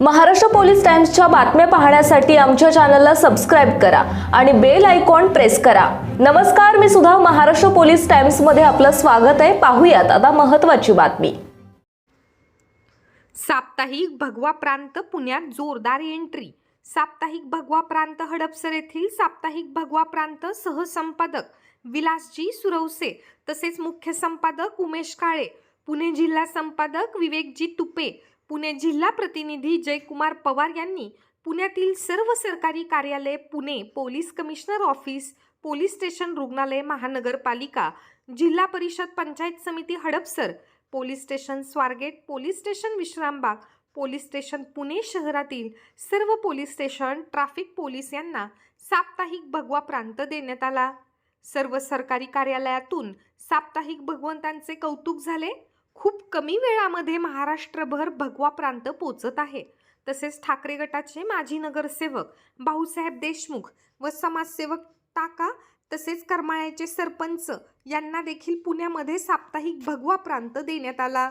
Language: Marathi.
महाराष्ट्र पोलीस टाइम्सच्या बातम्या पाहण्यासाठी आमच्या चॅनलला सबस्क्राईब करा आणि बेल आयकॉन प्रेस करा. नमस्कार मी सुद्धा महाराष्ट्र पोलीस टाइम्समध्ये आपलं स्वागत आहे. पाहूयात आता महत्वाची बातमी. साप्ताहिक भगवा प्रांत पुण्यात जोरदार एंट्री साप्ताहिक भगवा प्रांत हडपसर येथील साप्ताहिक भगवा प्रांत सहसंपादक विलासजी सुरवसे तसेच मुख्य संपादक उमेश काळे पुणे जिल्हा संपादक विवेकजी तुपे पुणे जिल्हा प्रतिनिधी जयकुमार पवार यांनी पुण्यातील सर्व सरकारी कार्यालय Pune police commissioner office police station रुग्णालय महानगरपालिका जिल्हा परिषद पंचायत समिती Hadapsar police station Swargate police station Vishrambag police station Pune शहरातील सर्व पोलीस स्टेशन ट्रॅफिक पोलीस यांना साप्ताहिक भगवा प्रांत देण्यात आला. सर्व सरकारी कार्यालयातून साप्ताहिक भगवंतांचे कौतुक झाले. खूप कमी वेळामध्ये महाराष्ट्रभर भगवा प्रांत पोचत आहे. तसेच ठाकरे गटाचे माजी नगरसेवक भाऊसाहेब देशमुख व समाजसेवक टाका तसेच करमाळ्याचे सरपंच यांना देखील पुण्यामध्ये साप्ताहिक भगवा प्रांत देण्यात आला.